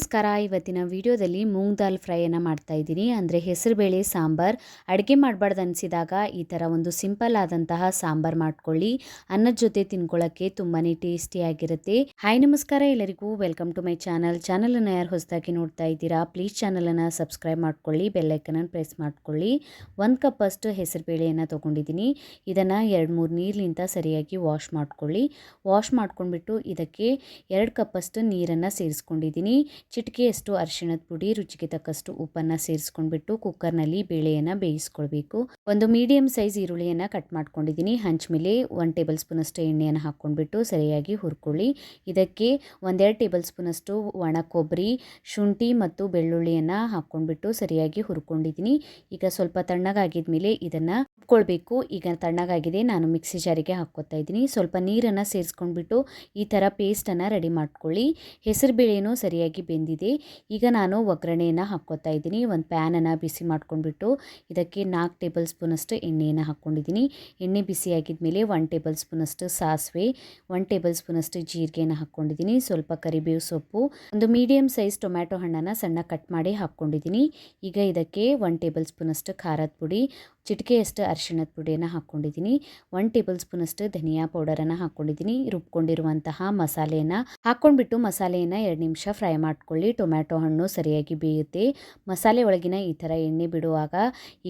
ನಮಸ್ಕಾರ. ಇವತ್ತಿನ ವಿಡಿಯೋದಲ್ಲಿ ಮೂಂಗ್ ದಾಲ್ ಫ್ರೈಯನ್ನು ಮಾಡ್ತಾ ಇದ್ದೀನಿ. ಅಂದರೆ ಹೆಸರುಬೇಳೆ ಸಾಂಬಾರ್. ಅಡುಗೆ ಮಾಡಬಾರ್ದು ಅನಿಸಿದಾಗ ಈ ಥರ ಒಂದು ಸಿಂಪಲ್ ಆದಂತಹ ಸಾಂಬಾರ್ ಮಾಡ್ಕೊಳ್ಳಿ. ಅನ್ನದ ಜೊತೆ ತಿನ್ಕೊಳ್ಳೋಕ್ಕೆ ತುಂಬಾ ಟೇಸ್ಟಿಯಾಗಿರುತ್ತೆ ಹಾಯ್, ನಮಸ್ಕಾರ ಎಲ್ಲರಿಗೂ. Welcome to my channel. ಚಾನಲನ್ನು ಯಾರು ಹೊಸದಾಗಿ ನೋಡ್ತಾ ಇದ್ದೀರಾ, ಪ್ಲೀಸ್ ಚಾನಲನ್ನು ಸಬ್ಸ್ಕ್ರೈಬ್ ಮಾಡ್ಕೊಳ್ಳಿ ಬೆಲ್ಲೈಕನನ್ನು ಪ್ರೆಸ್ ಮಾಡ್ಕೊಳ್ಳಿ. ಒಂದು ಕಪ್ ಅಷ್ಟು ಹೆಸರುಬೇಳೆಯನ್ನು ತೊಗೊಂಡಿದ್ದೀನಿ. ಇದನ್ನು ಎರಡು ಮೂರು ನೀರಿನಿಂದ ಸರಿಯಾಗಿ ವಾಶ್ ಮಾಡ್ಕೊಳ್ಳಿ. ವಾಶ್ ಮಾಡ್ಕೊಂಡ್ಬಿಟ್ಟು ಇದಕ್ಕೆ ಎರಡು ಕಪ್ಪಷ್ಟು ನೀರನ್ನು ಸೇರಿಸ್ಕೊಂಡಿದ್ದೀನಿ. ಚಿಟಿಕೆಯಷ್ಟು ಅರಿಶಿಣದ ಪುಡಿ, ರುಚಿಗೆ ತಕ್ಕಷ್ಟು ಉಪ್ಪನ್ನು ಸೇರಿಸ್ಕೊಂಡ್ಬಿಟ್ಟು ಕುಕ್ಕರ್ನಲ್ಲಿ ಬೇಳೆಯನ್ನು ಬೇಯಿಸ್ಕೊಳ್ಬೇಕು. ಒಂದು ಮೀಡಿಯಂ ಸೈಜ್ ಈರುಳ್ಳಿಯನ್ನು ಕಟ್ ಮಾಡ್ಕೊಂಡಿದ್ದೀನಿ. ಹಂಚ್ಮೇಲೆ ಒನ್ ಟೇಬಲ್ ಸ್ಪೂನಷ್ಟು ಎಣ್ಣೆಯನ್ನು ಹಾಕ್ಕೊಂಡ್ಬಿಟ್ಟು ಸರಿಯಾಗಿ ಹುರ್ಕೊಳ್ಳಿ. ಇದಕ್ಕೆ ಒಂದೆರಡು ಟೇಬಲ್ ಸ್ಪೂನಷ್ಟು ಒಣ ಕೊಬ್ಬರಿ, ಶುಂಠಿ ಮತ್ತು ಬೆಳ್ಳುಳ್ಳಿಯನ್ನು ಹಾಕ್ಕೊಂಡ್ಬಿಟ್ಟು ಸರಿಯಾಗಿ ಹುರ್ಕೊಂಡಿದ್ದೀನಿ. ಈಗ ಸ್ವಲ್ಪ ತಣ್ಣಗಾಗಿದ ಮೇಲೆ ಇದನ್ನು ಉಪ್ಕೊಳ್ಬೇಕು ಈಗ ತಣ್ಣಗಾಗಿದೆ, ನಾನು ಮಿಕ್ಸಿ ಜಾರಿಗೆ ಹಾಕ್ಕೊತಾ ಇದ್ದೀನಿ. ಸ್ವಲ್ಪ ನೀರನ್ನು ಸೇರಿಸ್ಕೊಂಡ್ಬಿಟ್ಟು ಈ ಥರ ಪೇಸ್ಟನ್ನು ರೆಡಿ ಮಾಡ್ಕೊಳ್ಳಿ. ಹೆಸರು ಬೇಳೆನೂ ಸರಿಯಾಗಿ ಬೆಂದಿದೆ. ಈಗ ನಾನು ಒಗ್ಗರಣೆಯನ್ನು ಹಾಕ್ಕೊತಾ ಇದ್ದೀನಿ. ಒಂದು ಪ್ಯಾನನ್ನು ಬಿಸಿ ಮಾಡ್ಕೊಂಡ್ಬಿಟ್ಟು ಇದಕ್ಕೆ ನಾಲ್ಕು ಟೇಬಲ್ ಸ್ಪೂನಷ್ಟು ಎಣ್ಣೆಯನ್ನು ಹಾಕ್ಕೊಂಡಿದ್ದೀನಿ. ಎಣ್ಣೆ ಬಿಸಿ ಆಗಿದ್ಮೇಲೆ ಒನ್ ಟೇಬಲ್ ಸ್ಪೂನಷ್ಟು ಸಾಸಿವೆ ಒನ್ ಟೇಬಲ್ ಸ್ಪೂನಷ್ಟು ಜೀರಿಗೆಯನ್ನು ಹಾಕ್ಕೊಂಡಿದ್ದೀನಿ. ಸ್ವಲ್ಪ ಕರಿಬೇವು ಸೊಪ್ಪು, ಒಂದು ಮೀಡಿಯಮ್ ಸೈಜ್ ಟೊಮ್ಯಾಟೊ ಹಣ್ಣನ್ನು ಸಣ್ಣ ಕಟ್ ಮಾಡಿ ಹಾಕ್ಕೊಂಡಿದ್ದೀನಿ. ಈಗ ಇದಕ್ಕೆ ಒನ್ ಟೇಬಲ್ ಸ್ಪೂನಷ್ಟು ಖಾರದ ಪುಡಿ ಚಿಟಿಕೆಯಷ್ಟು ಅರಿಶಿಣದ ಪುಡಿಯನ್ನು ಹಾಕ್ಕೊಂಡಿದ್ದೀನಿ. ಒನ್ ಟೇಬಲ್ ಸ್ಪೂನಷ್ಟು ಧನಿಯಾ ಪೌಡರನ್ನು ಹಾಕ್ಕೊಂಡಿದ್ದೀನಿ. ರುಬ್ಕೊಂಡಿರುವಂತಹ ಮಸಾಲೆಯನ್ನು ಹಾಕ್ಕೊಂಡ್ಬಿಟ್ಟು ಮಸಾಲೆಯನ್ನು ಎರಡು ನಿಮಿಷ ಫ್ರೈ ಮಾಡ್ಕೊಳ್ಳಿ. ಟೊಮ್ಯಾಟೊ ಹಣ್ಣು ಸರಿಯಾಗಿ ಬೇಯುತ್ತೆ. ಮಸಾಲೆ ಒಳಗಿನ ಈ ಥರ ಎಣ್ಣೆ ಬಿಡುವಾಗ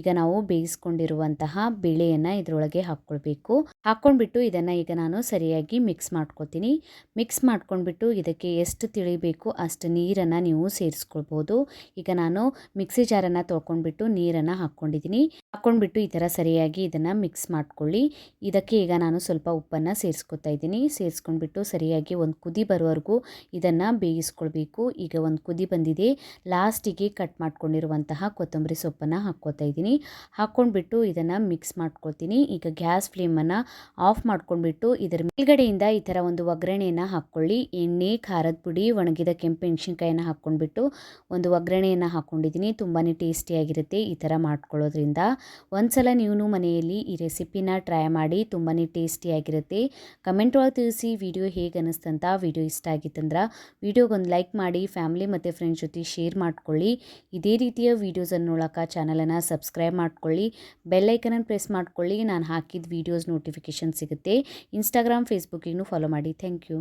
ಈಗ ನಾವು ಬೇಯಿಸ್ಕೊಂಡಿರುವಂತಹ ಬೇಳೆಯನ್ನು ಇದರೊಳಗೆ ಹಾಕ್ಕೊಳ್ಬೇಕು. ಹಾಕ್ಕೊಂಡ್ಬಿಟ್ಟು ಇದನ್ನು ಈಗ ನಾನು ಸರಿಯಾಗಿ ಮಿಕ್ಸ್ ಮಾಡ್ಕೊತೀನಿ. ಮಿಕ್ಸ್ ಮಾಡ್ಕೊಂಡ್ಬಿಟ್ಟು ಇದಕ್ಕೆ ಎಷ್ಟು ತಿಳಿಬೇಕು ಅಷ್ಟು ನೀರನ್ನು ನೀವು ಸೇರಿಸ್ಕೊಳ್ಬೋದು. ಈಗ ನಾನು ಮಿಕ್ಸಿ ಜಾರನ್ನು ತೊಳ್ಕೊಂಡ್ಬಿಟ್ಟು ನೀರನ್ನು ಹಾಕ್ಕೊಂಡಿದ್ದೀನಿ. ಹಾಕ್ಕೊಂಡ್ಬಿಟ್ಟು ಈ ಥರ ಸರಿಯಾಗಿ ಇದನ್ನು ಮಿಕ್ಸ್ ಮಾಡ್ಕೊಳ್ಳಿ. ಇದಕ್ಕೆ ಈಗ ನಾನು ಸ್ವಲ್ಪ ಉಪ್ಪನ್ನು ಸೇರಿಸ್ಕೊತಾ ಇದ್ದೀನಿ. ಸೇರಿಸ್ಕೊಂಡ್ಬಿಟ್ಟು ಸರಿಯಾಗಿ ಒಂದು ಕುದಿ ಬರೋವರೆಗೂ ಇದನ್ನು ಬೇಯಿಸ್ಕೊಳ್ಬೇಕು. ಈಗ ಒಂದು ಕುದಿ ಬಂದಿದೆ. ಲಾಸ್ಟಿಗೆ ಕಟ್ ಮಾಡ್ಕೊಂಡಿರುವಂತಹ ಕೊತ್ತಂಬರಿ ಸೊಪ್ಪನ್ನು ಹಾಕ್ಕೋತಾ ಇದ್ದೀನಿ. ಹಾಕ್ಕೊಂಡ್ಬಿಟ್ಟು ಇದನ್ನು ಮಿಕ್ಸ್ ಮಾಡ್ಕೊಳ್ತೀನಿ. ಈಗ ಗ್ಯಾಸ್ ಫ್ಲೇಮನ್ನು ಆಫ್ ಮಾಡ್ಕೊಂಡ್ಬಿಟ್ಟು ಇದರ ಮೇಲ್ಗಡೆಯಿಂದ ಈ ಥರ ಒಂದು ಒಗ್ಗರಣೆಯನ್ನು ಹಾಕ್ಕೊಳ್ಳಿ. ಎಣ್ಣೆ, ಖಾರದ ಪುಡಿ, ಒಣಗಿದ ಕೆಂಪು ಮೆಣಸಿನ್ಕಾಯನ್ನು ಹಾಕ್ಕೊಂಡ್ಬಿಟ್ಟು ಒಂದು ಒಗ್ಗರಣೆಯನ್ನು ಹಾಕ್ಕೊಂಡಿದ್ದೀನಿ ತುಂಬಾ ಟೇಸ್ಟಿಯಾಗಿರುತ್ತೆ ಈ ಥರ ಮಾಡ್ಕೊಳ್ಳೋದ್ರಿಂದ. ಒಂದ್ಸಲ ನೀವು ಮನೆಯಲ್ಲಿ ಈ ರೆಸಿಪಿನ ಟ್ರೈ ಮಾಡಿ ತುಂಬಾ ಟೇಸ್ಟಿಯಾಗಿರುತ್ತೆ. ಕಮೆಂಟ್ ಒಳಗೆ ತಿಳಿಸಿ ವಿಡಿಯೋ ಹೇಗೆ ಅನ್ನಿಸ್ತಂತ ವಿಡಿಯೋ ಇಷ್ಟ ಆಗಿತ್ತಂದ್ರೆ ವಿಡಿಯೋಗೊಂದು ಲೈಕ್ ಮಾಡಿ, ಫ್ಯಾಮಿಲಿ ಮತ್ತು ಫ್ರೆಂಡ್ಸ್ ಜೊತೆ ಶೇರ್ ಮಾಡ್ಕೊಳ್ಳಿ. ಇದೇ ರೀತಿಯ ವೀಡಿಯೋಸನ್ನು ನೋಡೋಕೆ ಚಾನಲನ್ನು ಸಬ್ಸ್ಕ್ರೈಬ್ ಮಾಡ್ಕೊಳ್ಳಿ. ಬೆಲ್ಲೈಕನನ್ನು ಪ್ರೆಸ್ ಮಾಡ್ಕೊಳ್ಳಿ. ನಾನು ಹಾಕಿದ ವೀಡಿಯೋಸ್ ನೋಟಿಫಿಕೇಷನ್ ಸಿಗುತ್ತೆ. ಇನ್ಸ್ಟಾಗ್ರಾಮ್ ಫೇಸ್ಬುಕ್ಕಿಗೂ ಫಾಲೋ ಮಾಡಿ. Thank you.